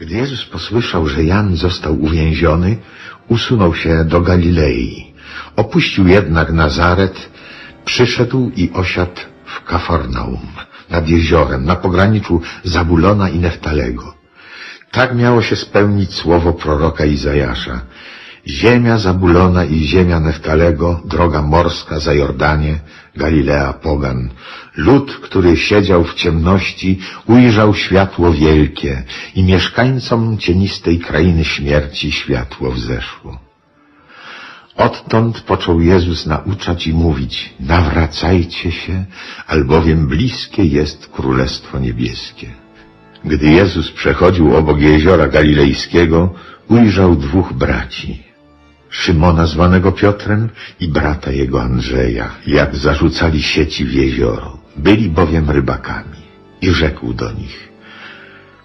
Gdy Jezus posłyszał, że Jan został uwięziony, usunął się do Galilei. Opuścił jednak Nazaret, przyszedł i osiadł w Kafarnaum, nad jeziorem, na pograniczu Zabulona i Neftalego. Tak miało się spełnić słowo proroka Izajasza. Ziemia Zabulona i ziemia Neftalego, droga morska za Jordanie, Galilea pogan. Lud, który siedział w ciemności, ujrzał światło wielkie i mieszkańcom cienistej krainy śmierci światło wzeszło. Odtąd począł Jezus nauczać i mówić, nawracajcie się, albowiem bliskie jest Królestwo Niebieskie. Gdy Jezus przechodził obok jeziora Galilejskiego, ujrzał dwóch braci. Szymona zwanego Piotrem i brata jego Andrzeja, jak zarzucali sieci w jezioro. Byli bowiem rybakami. I rzekł do nich,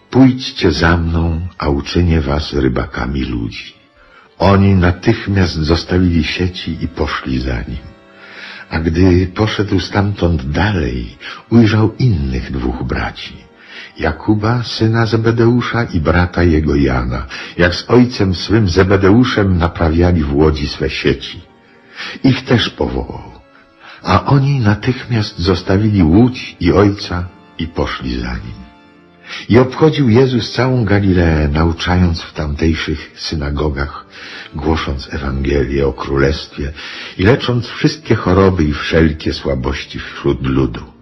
pójdźcie za mną, a uczynię was rybakami ludzi. Oni natychmiast zostawili sieci i poszli za nim. A gdy poszedł stamtąd dalej, ujrzał innych dwóch braci. Jakuba, syna Zebedeusza i brata jego Jana, jak z ojcem swym Zebedeuszem naprawiali w łodzi swe sieci. Ich też powołał. A oni natychmiast zostawili łódź i ojca i poszli za nim. I obchodził Jezus całą Galileę, nauczając w tamtejszych synagogach, głosząc Ewangelię o Królestwie i lecząc wszystkie choroby i wszelkie słabości wśród ludu.